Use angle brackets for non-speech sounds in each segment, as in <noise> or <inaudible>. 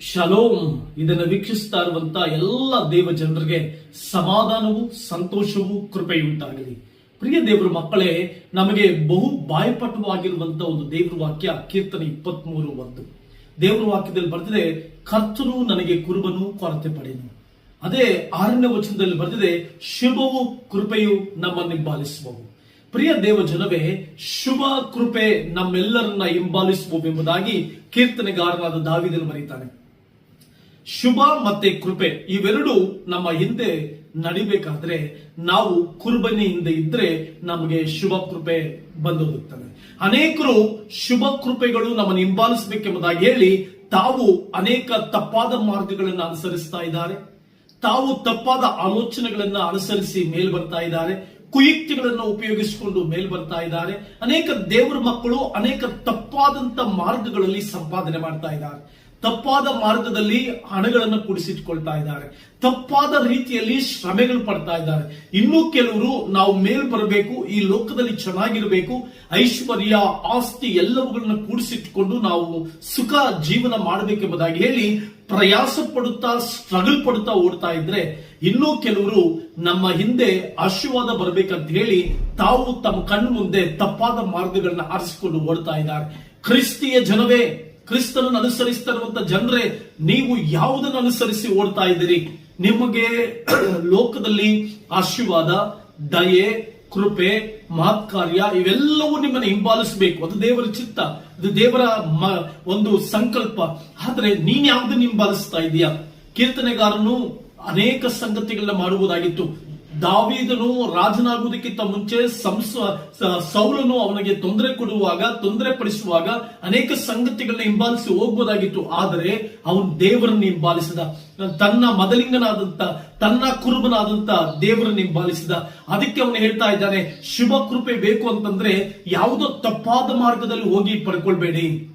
Shalom, ಇದನ್ನು ವೀಕ್ಷಿಸ್ತಾ ಇರುವಂತಹ ಎಲ್ಲ ದೇವ ಜನರಿಗೆ ಸಮಾಧಾನವು, ಸಂತೋಷವು, ಕೃಪೆಯುಂಟಾಗಲಿ. ಪ್ರಿಯ ದೇವರ ಮಕ್ಕಳೇ, ನಮಗೆ ಬಹು ಬಾಯಪಟುವಾಗಿರುವಂತಹ ಒಂದು ದೇವರ ವಾಕ್ಯ ಕೀರ್ತನೆ ಇಪ್ಪತ್ತ್ ಮೂರು ಒಂದು. ದೇವರ ವಾಕ್ಯದಲ್ಲಿ ಬರ್ತಿದೆ ಕರ್ತನು ನನಗೆ ಕುರುಬನು, ಕೊರತೆ ಪಡೆಯನು. ಅದೇ ಆರನೇ ವಚನದಲ್ಲಿ ಬರ್ತಿದೆ ಶುಭವು, ಕೃಪೆಯು ನಮ್ಮನ್ನು ಹಿಂಬಾಲಿಸುವವು. ಪ್ರಿಯ ದೇವ ಜನವೇ, ಶುಭ, ಕೃಪೆ ನಮ್ಮೆಲ್ಲರನ್ನ ಹಿಂಬಾಲಿಸುವವೆಂಬುದಾಗಿ ಕೀರ್ತನೆಗಾರನಾದ ದಾವಿದನು ಬರೀತಾನೆ ಶುಭ ಮತ್ತೆ ಕೃಪೆ ಇವೆರಡು ನಮ್ಮ ಹಿಂದೆ ನಡಿಬೇಕಾದ್ರೆ ನಾವು ಕುರ್ಬನಿ ಹಿಂದೆ ಇದ್ರೆ ನಮಗೆ ಶುಭ ಕೃಪೆ ಬಂದೊದಗುತ್ತದೆ ಅನೇಕರು ಶುಭ ಕೃಪೆಗಳು ನಮ್ಮನ್ನು ಹಿಂಬಾಲಿಸಬೇಕೆಂಬುದಾಗಿ ಹೇಳಿ ತಾವು ಅನೇಕ ತಪ್ಪಾದ ಮಾರ್ಗಗಳನ್ನು ಅನುಸರಿಸ್ತಾ ಇದ್ದಾರೆ. ತಾವು ತಪ್ಪಾದ ಆಲೋಚನೆಗಳನ್ನ ಅನುಸರಿಸಿ ಮೇಲ್ ಬರ್ತಾ ಇದ್ದಾರೆ. ಕುಯುಕ್ತಿಗಳನ್ನು ಉಪಯೋಗಿಸಿಕೊಂಡು ಮೇಲ್ ಬರ್ತಾ ಇದ್ದಾರೆ. ಅನೇಕ ದೇವರ ಮಕ್ಕಳು ಅನೇಕ ತಪ್ಪಾದಂತ ಮಾರ್ಗಗಳಲ್ಲಿ ಸಂಪಾದನೆ ಮಾಡ್ತಾ ಇದ್ದಾರೆ. ತಪ್ಪಾದ ಮಾರ್ಗದಲ್ಲಿ ಹಣಗಳನ್ನು ಕೂಡಿಸಿಟ್ಕೊಳ್ತಾ ಇದ್ದಾರೆ. ತಪ್ಪಾದ ರೀತಿಯಲ್ಲಿ ಶ್ರಮೆಗಳು ಪಡ್ತಾ ಇದ್ದಾರೆ. ಇನ್ನೂ ಕೆಲವರು ನಾವು ಮೇಲ್ ಬರಬೇಕು, ಈ ಲೋಕದಲ್ಲಿ ಚೆನ್ನಾಗಿರಬೇಕು, ಐಶ್ವರ್ಯ, ಆಸ್ತಿ ಎಲ್ಲವುಗಳನ್ನ ಕೂಡಿಸಿಟ್ಕೊಂಡು ನಾವು ಸುಖ ಜೀವನ ಮಾಡಬೇಕೆಂಬುದಾಗಿ ಹೇಳಿ ಪ್ರಯಾಸ ಪಡುತ್ತಾ ಸ್ಟ್ರಗಲ್ ಪಡುತ್ತಾ ಓಡ್ತಾ ಇದ್ರೆ ಇನ್ನೂ ಕೆಲವರು ನಮ್ಮ ಹಿಂದೆ ಆಶೀರ್ವಾದ ಬರ್ಬೇಕಂತ ಹೇಳಿ ತಾವು ತಮ್ಮ ಕಣ್ಣು ಮುಂದೆ ತಪ್ಪಾದ ಮಾರ್ಗಗಳನ್ನ ಆರಿಸಿಕೊಂಡು ಓಡ್ತಾ ಇದ್ದಾರೆ. ಕ್ರಿಸ್ತಿಯ ಜನವೇ ಕ್ರಿಸ್ತನನ್ನು ಅನುಸರಿಸ್ತಾ ಇರುವಂತ ಜನರೇ, ನೀವು ಯಾವುದನ್ನು ಅನುಸರಿಸಿ ಓಡ್ತಾ ಇದ್ದೀರಿ? ನಿಮಗೆ <clears throat> ಲೋಕದಲ್ಲಿ ಆಶೀರ್ವಾದ, ದಯೆ, ಕೃಪೆ, ಮಹತ್ಕಾರ್ಯ ಇವೆಲ್ಲವೂ ನಿಮ್ಮನ್ನು ಹಿಂಬಾಲಿಸಬೇಕು. ಅದು ದೇವರ ಚಿತ್ತ, ಅದು ದೇವರ ಒಂದು ಸಂಕಲ್ಪ. ಆದ್ರೆ ನೀನ್ ಯಾವ್ದನ್ನ ಹಿಂಬಾಲಿಸ್ತಾ ಇದೀಯಾ? ಕೀರ್ತನೆಗಾರನು ಅನೇಕ ಸಂಗತಿಗಳನ್ನ ಮಾಡುವುದಾಗಿತ್ತು. ದಾವೀದನು ರಾಜನಾಗುವುದಕ್ಕಿಂತ ಮುಂಚೆ ಸಂಸ ಸೌಲನು ಅವನಿಗೆ ತೊಂದರೆ ಕೊಡುವಾಗ, ತೊಂದರೆ ಪಡಿಸುವಾಗ ಅನೇಕ ಸಂಗತಿಗಳನ್ನ ಹಿಂಬಾಲಿಸಿ ಹೋಗ್ಬೋದಾಗಿತ್ತು. ಆದರೆ ಅವನು ದೇವರನ್ನು ಹಿಂಬಾಲಿಸಿದ. ತನ್ನ ಮದಲಿಂಗನಾದಂತ, ತನ್ನ ಕುರುಬನಾದಂತ ದೇವರನ್ನು ಹಿಂಬಾಲಿಸಿದ. ಅದಕ್ಕೆ ಅವನು ಹೇಳ್ತಾ ಇದ್ದಾನೆ, ಶುಭ ಕೃಪೆ ಬೇಕು ಅಂತಂದ್ರೆ ಯಾವುದೋ ತಪ್ಪಾದ ಮಾರ್ಗದಲ್ಲಿ ಹೋಗಿ ಪಡ್ಕೊಳ್ಬೇಡಿ.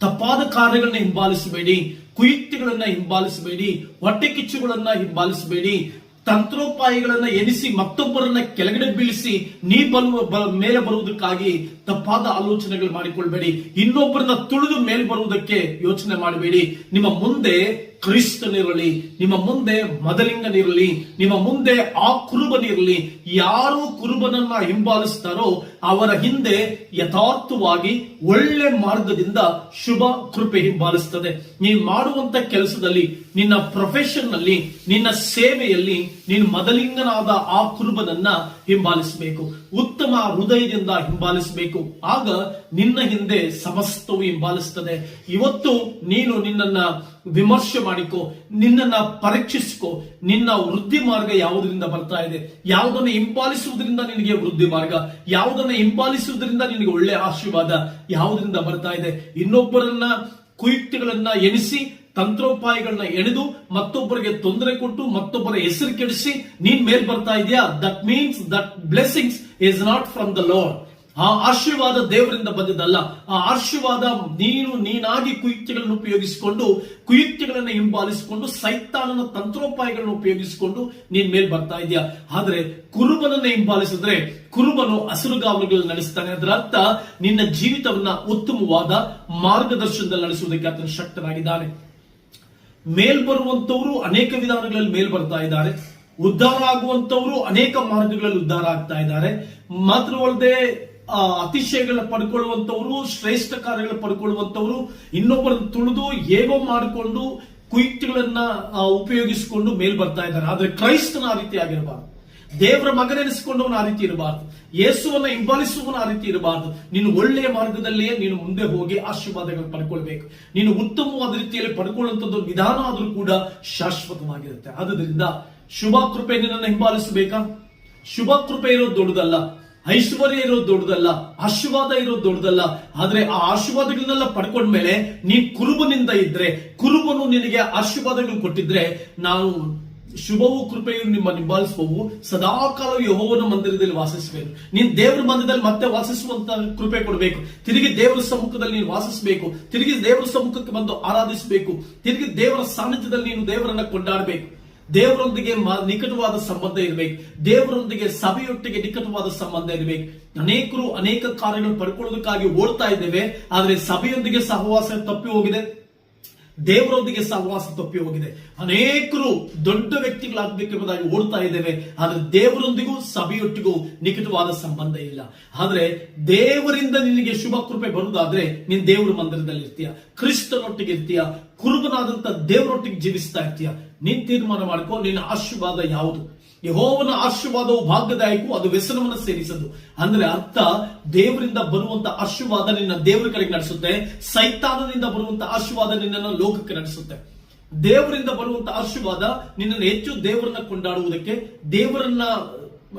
ತಪ್ಪಾದ ಕಾರ್ಯಗಳನ್ನ ಹಿಂಬಾಲಿಸಬೇಡಿ. ಕುಯುಕ್ತಿಗಳನ್ನ ಹಿಂಬಾಲಿಸಬೇಡಿ. ಹೊಟ್ಟೆ ಕಿಚ್ಚುಗಳನ್ನ ಹಿಂಬಾಲಿಸಬೇಡಿ. ತಂತ್ರೋಪಾಯಗಳನ್ನ ಎನಿಸಿ ಮತ್ತೊಬ್ಬರನ್ನ ಕೆಳಗಡೆ ಬೀಳಿಸಿ ನೀ ಬರುವ ಮೇಲೆ ಬರುವುದಕ್ಕಾಗಿ ತಪ್ಪಾದ ಆಲೋಚನೆಗಳು ಮಾಡಿಕೊಳ್ಬೇಡಿ. ಇನ್ನೊಬ್ಬರನ್ನ ತುಳಿದು ಮೇಲೆ ಬರುವುದಕ್ಕೆ ಯೋಚನೆ ಮಾಡಬೇಡಿ. ನಿಮ್ಮ ಮುಂದೆ ಕ್ರಿಸ್ತನಿರಲಿ, ನಿಮ್ಮ ಮುಂದೆ ಮದಲಿಂಗನಿರಲಿ, ನಿಮ್ಮ ಮುಂದೆ ಆ ಕುರುಬನಿರಲಿ, ಯಾರು ಕುರುಬನನ್ನ ಹಿಂಬಾಲಿಸ್ತಾರೋ ಅವರ ಹಿಂದೆ ಯಥಾರ್ಥವಾಗಿ ಒಳ್ಳೆ ಮಾರ್ಗದಿಂದ ಶುಭ ಕೃಪೆ ಹಿಂಬಾಲಿಸ್ತದೆ. ನೀನ್ ಮಾಡುವಂತ ಕೆಲಸದಲ್ಲಿ, ನಿನ್ನ ಪ್ರೊಫೆಷನ್ನಲ್ಲಿ ನಿನ್ನ ಸೇವೆಯಲ್ಲಿ ನೀನು ಮದಲಿಂಗನಾದ ಆ ಕುರುಬನನ್ನ ಹಿಂಬಾಲಿಸಬೇಕು. ಉತ್ತಮ ಹೃದಯದಿಂದ ಹಿಂಬಾಲಿಸಬೇಕು. ಆಗ ನಿನ್ನ ಹಿಂದೆ ಸಮಸ್ತವು ಹಿಂಬಾಲಿಸ್ತದೆ. ಇವತ್ತು ನೀನು ನಿನ್ನನ್ನ ವಿಮರ್ಶೆ ಮಾಡಿಕೋ, ನಿನ್ನನ್ನ ಪರೀಕ್ಷಿಸಿಕೋ, ನಿನ್ನ ವೃದ್ಧಿ ಮಾರ್ಗ ಯಾವುದರಿಂದ ಬರ್ತಾ ಇದೆ? ಯಾವುದನ್ನ ಹಿಂಪಾಲಿಸುವುದರಿಂದ ನಿನಗೆ ವೃದ್ಧಿ ಮಾರ್ಗ? ಯಾವುದನ್ನ ಹಿಂಪಾಲಿಸುವುದರಿಂದ ನಿನಗೆ ಒಳ್ಳೆ ಆಶೀರ್ವಾದ ಯಾವುದರಿಂದ ಬರ್ತಾ ಇದೆ? ಇನ್ನೊಬ್ಬರನ್ನ ಕುಯುಕ್ತಿಗಳನ್ನ ಎಣಿಸಿ, ತಂತ್ರೋಪಾಯಗಳನ್ನ ಎಣೆದು, ಮತ್ತೊಬ್ಬರಿಗೆ ತೊಂದರೆ ಕೊಟ್ಟು, ಮತ್ತೊಬ್ಬರ ಹೆಸರು ಕೆಡಿಸಿ, ನೀನ್ ಮೇಲ್ ಬರ್ತಾ ಇದೆಯಾ? That means that blessings is not from the lord ಆ ಆಶೀರ್ವಾದ ದೇವರಿಂದ ಬಂದಿದ್ದಲ್ಲ. ಆ ಆಶೀರ್ವಾದ ನೀನು ನೀನಾಗಿ ಕುಯುಕ್ತಿಗಳನ್ನು ಉಪಯೋಗಿಸಿಕೊಂಡು, ಕುಯುಕ್ತಿಗಳನ್ನು ಹಿಂಬಾಲಿಸಿಕೊಂಡು, ಸೈತಾನನ ತಂತ್ರೋಪಾಯಗಳನ್ನು ಉಪಯೋಗಿಸಿಕೊಂಡು ನೀನ್ ಮೇಲ್ ಬರ್ತಾ ಇದೆಯಾ ಆದ್ರೆ ಕುರುಬನನ್ನ ಹಿಂಬಾಲಿಸಿದ್ರೆ ಕುರುಬನು ಹಸಿರುಗಾವಲುಗಳು ನಡೆಸ್ತಾನೆ. ಅದರ ಅರ್ಥ ನಿನ್ನ ಜೀವಿತವನ್ನ ಉತ್ತಮವಾದ ಮಾರ್ಗದರ್ಶನದಲ್ಲಿ ನಡೆಸುವುದಕ್ಕೆ ಆತನ ಶಕ್ತನಾಗಿದ್ದಾನೆ. ಮೇಲ್ ಬರುವಂತವರು ಅನೇಕ ವಿಧಾನಗಳಲ್ಲಿ ಮೇಲ್ ಬರ್ತಾ ಇದ್ದಾರೆ. ಉದ್ಧಾರ ಆಗುವಂತವರು ಅನೇಕ ಮಾರ್ಗಗಳಲ್ಲಿ ಉದ್ಧಾರ ಆಗ್ತಾ ಇದ್ದಾರೆ. ಮಾತ್ರವಲ್ಲದೆ ಅತಿಶಯಗಳನ್ನ ಪಡ್ಕೊಳ್ಳುವಂಥವ್ರು, ಶ್ರೇಷ್ಠ ಕಾರ್ಯಗಳನ್ನ ಪಡ್ಕೊಳ್ಳುವಂಥವ್ರು, ಇನ್ನೊಬ್ಬರನ್ನು ತುಳಿದು ಹೇಗೋ ಮಾಡಿಕೊಂಡು ಕುಯುಕ್ತಿಗಳನ್ನ ಉಪಯೋಗಿಸಿಕೊಂಡು ಮೇಲ್ ಬರ್ತಾ ಇದ್ದಾರೆ. ಆದ್ರೆ ಕ್ರೈಸ್ತನ ಆ ರೀತಿ ಆಗಿರಬಾರ್ದು. ದೇವರ ಮಗನೆನಿಸಿಕೊಂಡವನ ಆ ರೀತಿ ಇರಬಾರ್ದು. ಯೇಸುವನ್ನ ಹಿಂಬಾಲಿಸುವವನ ಆ ರೀತಿ ಇರಬಾರ್ದು. ನೀನು ಒಳ್ಳೆಯ ಮಾರ್ಗದಲ್ಲಿಯೇ ನೀನು ಮುಂದೆ ಹೋಗಿ ಆಶೀರ್ವಾದಗಳು ಪಡ್ಕೊಳ್ಬೇಕು. ನೀನು ಉತ್ತಮವಾದ ರೀತಿಯಲ್ಲಿ ಪಡ್ಕೊಳ್ಳುವಂಥದ್ದು ವಿಧಾನ ಆದರೂ ಕೂಡ ಶಾಶ್ವತವಾಗಿರುತ್ತೆ. ಆದ್ರಿಂದ ಶುಭ ಕೃಪೆ ನಿನ್ನನ್ನು ಹಿಂಬಾಲಿಸಬೇಕಾ? ಶುಭ ಕೃಪೆ ಇರೋದು ದೊಡ್ಡದಲ್ಲ. ಐಶ್ವರ್ಯ ಇರೋದು ದೊಡ್ಡದಲ್ಲ, ಆಶೀರ್ವಾದ ಇರೋದು ದೊಡ್ಡದಲ್ಲ, ಆದ್ರೆ ಆ ಆಶೀರ್ವಾದಗಳನ್ನೆಲ್ಲ ಪಡ್ಕೊಂಡ್ಮೇಲೆ ನೀನ್ ಕುರುಬನಿಂದ ಇದ್ರೆ, ಕುರುಬನು ನಿನಗೆ ಆಶೀರ್ವಾದಗಳು ಕೊಟ್ಟಿದ್ರೆ, ನಾವು ಶುಭವು ಕೃಪೆಯು ನಿಮ್ಮ ನಿಂಬಾಲಿಸುವವು. ಸದಾಕಾಲ ಯಹೋವನ ಮಂದಿರದಲ್ಲಿ ವಾಸಿಸಬೇಕು ನೀನ್ ದೇವರ ಮಂದಿರದಲ್ಲಿ ಮತ್ತೆ ವಾಸಿಸುವಂತ ಕೃಪೆ ಕೊಡಬೇಕು. ತಿರುಗಿ ದೇವರ ಸಮ್ಮುಖದಲ್ಲಿ ನೀನು ವಾಸಿಸಬೇಕು. ತಿರುಗಿ ದೇವರ ಸಮ್ಮುಖಕ್ಕೆ ಬಂದು ಆರಾಧಿಸಬೇಕು. ತಿರುಗಿ ದೇವರ ಸಾನ್ನಿಧ್ಯದಲ್ಲಿ ನೀನು ದೇವರನ್ನ ಕೊಂಡಾಡಬೇಕು. ದೇವರೊಂದಿಗೆ ನಿಕಟವಾದ ಸಂಬಂಧ ಇರಬೇಕು. ದೇವರೊಂದಿಗೆ ಸಭೆಯೊಟ್ಟಿಗೆ ನಿಕಟವಾದ ಸಂಬಂಧ ಇರಬೇಕು. ಅನೇಕರು ಅನೇಕ ಕಾರ್ಯಗಳು ಪಡ್ಕೊಳ್ಳೋದಕ್ಕಾಗಿ ಓಡ್ತಾ ಇದ್ದೇವೆ. ಆದರೆ ಸಭೆಯೊಂದಿಗೆ ಸಹವಾಸ ತಪ್ಪಿ ಹೋಗಿದೆ. ದೇವರೊಂದಿಗೆ ಸಹವಾಸ ತಪ್ಪಿ ಹೋಗಿದೆ ಅನೇಕರು ದೊಡ್ಡ ವ್ಯಕ್ತಿಗಳಾಗಬೇಕೆಂಬುದಾಗಿ ಓಡ್ತಾ ಇದ್ದೇವೆ, ಆದ್ರೆ ದೇವರೊಂದಿಗೂ ಸಭೆಯೊಟ್ಟಿಗೂ ನಿಕಟವಾದ ಸಂಬಂಧ ಇಲ್ಲ. ಆದ್ರೆ ದೇವರಿಂದ ನಿನಗೆ ಶುಭ ಕೃಪೆ ಬರುವುದಾದ್ರೆ ನೀನ್ ದೇವರ ಮಂದಿರದಲ್ಲಿ ಇರ್ತೀಯ, ಕ್ರಿಸ್ತನೊಟ್ಟಿಗೆ ಇರ್ತೀಯ, ಕುರುಬನಾದಂತ ದೇವರೊಟ್ಟಿಗೆ ಜೀವಿಸ್ತಾ ಇರ್ತೀಯ. ನೀನ್ ತೀರ್ಮಾನ ಮಾಡ್ಕೋ, ನಿನ್ನ ಆಶೀರ್ವಾದ ಯಾವುದು? ಯಹೋವನ ಆಶೀರ್ವಾದವು ಭಾಗ್ಯದಾಯಕವು ಅದು ವ್ಯಸನವನ್ನು ಸೇರಿಸದು ಅಂದ್ರೆ ಅರ್ಥ, ದೇವರಿಂದ ಬರುವಂತ ಆಶೀರ್ವಾದ ನಿನ್ನ ದೇವರ ಕಡೆಗೆ ನಡೆಸುತ್ತೆ. ಸೈತಾನದಿಂದ ಬರುವಂತ ಆಶೀರ್ವಾದ ನಿನ್ನನ್ನು ಲೋಕಕ್ಕೆ ನಡೆಸುತ್ತೆ. ದೇವರಿಂದ ಬರುವಂತ ಆಶೀರ್ವಾದ ನಿನ್ನನ್ನು ಹೆಚ್ಚು ದೇವರನ್ನ ಕೊಂಡಾಡುವುದಕ್ಕೆ ದೇವರನ್ನ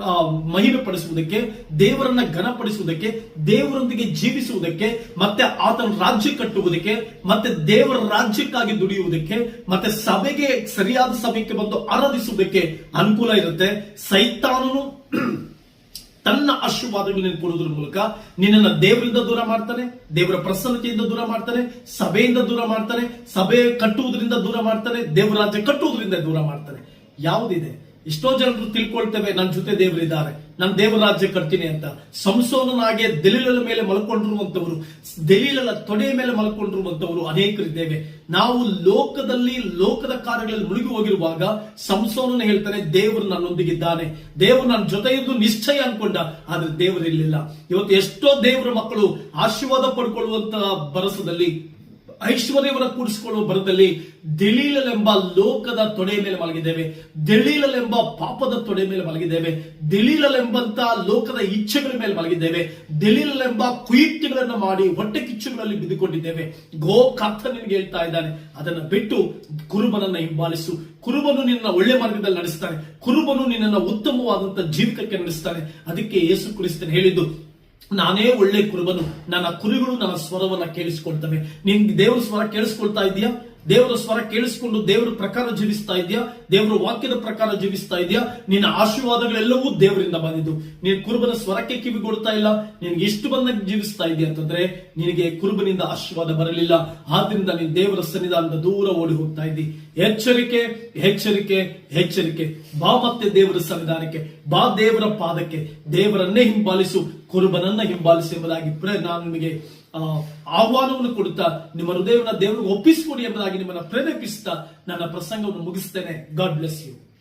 ಆ, ಮಹಿಮೆ ಪಡಿಸುವುದಕ್ಕೆ ದೇವರನ್ನ ಘನಪಡಿಸುವುದಕ್ಕೆ ದೇವರೊಂದಿಗೆ ಜೀವಿಸುವುದಕ್ಕೆ ಮತ್ತೆ ಆತನ ರಾಜ್ಯ ಕಟ್ಟುವುದಕ್ಕೆ ಮತ್ತೆ ದೇವರ ರಾಜ್ಯಕ್ಕಾಗಿ ದುಡಿಯುವುದಕ್ಕೆ ಮತ್ತೆ ಸಭೆಗೆ ಸರಿಯಾದ ಸಭೆಗೆ ಬಂದು ಆರಾಧಿಸುವುದಕ್ಕೆ ಅನುಕೂಲ ಇರುತ್ತೆ. ಸೈತಾನನು ತನ್ನ ಆಶೀರ್ವಾದಗಳನ್ನು ಕೊಡುವುದರ ಮೂಲಕ ನಿನ್ನನ್ನು ದೇವರಿಂದ ದೂರ ಮಾಡ್ತಾನೆ ದೇವರ ಪ್ರಸನ್ನತೆಯಿಂದ ದೂರ ಮಾಡ್ತಾನೆ ಸಭೆಯಿಂದ ದೂರ ಮಾಡ್ತಾನೆ ಸಭೆ ಕಟ್ಟುವುದರಿಂದ ದೂರ ಮಾಡ್ತಾನೆ ದೇವರ ರಾಜ್ಯ ಕಟ್ಟುವುದರಿಂದ ದೂರ ಮಾಡ್ತಾನೆ. ಯಾವುದಿದೆ? ಎಷ್ಟೋ ಜನರು ತಿಳ್ಕೊಳ್ತೇವೆ ನನ್ನ ಜೊತೆ ದೇವರಿದ್ದಾರೆ ನನ್ನ ದೇವರ ರಾಜ್ಯ ಕಟ್ತೀನಿ ಅಂತ. ಸಂಸೋನನಾಗೆ ದಲಿಲನ ಮೇಲೆ ಮಲ್ಕೊಂಡಿರುವಂತವರು ದಲೀಲನ ತೊಡೆಯ ಮೇಲೆ ಮಲ್ಕೊಂಡಿರುವಂತವರು ಅನೇಕರಿದ್ದೇವೆ. ನಾವು ಲೋಕದಲ್ಲಿ, ಲೋಕದ ಕಾರ್ಯಗಳಲ್ಲಿ ಮುಳುಗಿ ಹೋಗಿರುವಾಗ ಸಂಸೋನ ಹೇಳ್ತಾನೆ, ದೇವರು ನನ್ನೊಂದಿಗಿದ್ದಾನೆ. ದೇವರು ನನ್ನ ಜೊತೆ ಇದ್ದು ನಿಶ್ಚಯ ಅನ್ಕೊಂಡ, ಆದ್ರೆ ದೇವರು ಇರಲಿಲ್ಲ ಇವತ್ತು ಎಷ್ಟೋ ದೇವರ ಮಕ್ಕಳು ಆಶೀರ್ವಾದ ಪಡ್ಕೊಳ್ಳುವಂತಹ ಬರಸದಲ್ಲಿ ಐಶ್ವರ್ಯವನ್ನ ಕೂಡಿಸಿಕೊಳ್ಳುವ ಬರದಲ್ಲಿ ದಿಲೀಲಲೆಂಬ ಲೋಕದ ತೊಡೆ ಮೇಲೆ ಮಲಗಿದ್ದೇವೆ, ದಿಲೀಲಲೆಂಬ ಪಾಪದ ತೊಡೆ ಮೇಲೆ ಮಲಗಿದ್ದೇವೆ ದಿಲೀಲಲೆಂಬಂತ ಲೋಕದ ಇಚ್ಛೆಗಳ ಮೇಲೆ ಮಲಗಿದ್ದೇವೆ, ದಿಲೀಲಲೆಂಬ ಕುಯುಕ್ತಿಗಳನ್ನು ಮಾಡಿ ಹೊಟ್ಟೆ ಕಿಚ್ಚುಗಳಲ್ಲಿ ಬಿದ್ದುಕೊಂಡಿದ್ದೇವೆ. ಗೋ ಕರ್ತ ನಿನಗೆ ಹೇಳ್ತಾ ಇದ್ದಾನೆ, ಅದನ್ನ ಬಿಟ್ಟು ಕುರುಬನನ್ನ ಹಿಂಬಾಲಿಸು. ಕುರುಬನು ನಿನ್ನ ಒಳ್ಳೆ ಮಾರ್ಗದಲ್ಲಿ ನಡೆಸ್ತಾನೆ. ಕುರುಬನು ನಿನ್ನನ್ನು ಉತ್ತಮವಾದಂತಹ ಜೀವಿತಕ್ಕೆ ನಡೆಸ್ತಾನೆ. ಅದಕ್ಕೆ ಯೇಸು ಕ್ರಿಸ್ತನ್ ಹೇಳಿದ್ದು ನಾನೇ ಒಳ್ಳೆ ಕುರುಬನು. ನನ್ನ ಕುರಿಗಳು ನನ್ನ ಸ್ವರವನ್ನ ಕೇಳಿಸಿಕೊಳ್ತವೆ. ನಿನ್ ದೇವರ ಸ್ವರ ಕೇಳಿಸ್ಕೊಳ್ತಾ ಇದೆಯಾ? ದೇವರ ಸ್ವರ ಕೇಳಿಸಿಕೊಂಡು ದೇವರ ಪ್ರಕಾರ ಜೀವಿಸ್ತಾ ಇದೆಯಾ ದೇವರ ವಾಕ್ಯದ ಪ್ರಕಾರ ಜೀವಿಸ್ತಾ ಇದೆಯಾ ನಿನ್ನ ಆಶೀರ್ವಾದಗಳೆಲ್ಲವೂ ದೇವರಿಂದ ಬಂದಿದ್ದು. ನೀನು ಕುರುಬನ ಸ್ವರಕ್ಕೆ ಕಿವಿಗೊಡ್ತಾ ಇಲ್ಲ. ನಿನ್ಗೆ ಎಷ್ಟು ಬಂದಾಗ ಜೀವಿಸ್ತಾ ಇದೆಯಾ ಅಂತಂದ್ರೆ, ನಿನಗೆ ಕುರುಬನಿಂದ ಆಶೀರ್ವಾದ ಬರಲಿಲ್ಲ. ಆದ್ರಿಂದ ನೀನು ದೇವರ ಸನ್ನಿಧಾನದ ದೂರ ಓಡಿ ಹೋಗ್ತಾ ಇದ್ದಿ. ಎಚ್ಚರಿಕೆ ಎಚ್ಚರಿಕೆ ಎಚ್ಚರಿಕೆ. ಬಾ ಮತ್ತೆ ದೇವರ ಸನ್ನಿಧಾನಕ್ಕೆ. ಬಾ ದೇವರ ಪಾದಕ್ಕೆ. ದೇವರನ್ನೇ ಹಿಂಬಾಲಿಸು, ಕುರುಬನನ್ನ ಹಿಂಬಾಲಿಸಿ ಎಂಬುದಾಗಿ ನಾನು ನಿಮಗೆ ಆಹ್ವಾನವನ್ನು ಕೊಡುತ್ತಾ ನಿಮ್ಮ ಹೃದಯವನ್ನು ದೇವರಿಗೆ ಒಪ್ಪಿಸಿಕೊಡಿ ಎಂಬುದಾಗಿ ನಿಮ್ಮನ್ನು ಪ್ರೇರೇಪಿಸುತ್ತಾ ನನ್ನ ಪ್ರಸಂಗವನ್ನು ಮುಗಿಸ್ತೇನೆ ಗಾಡ್ ಬ್ಲೆಸ್ ಯು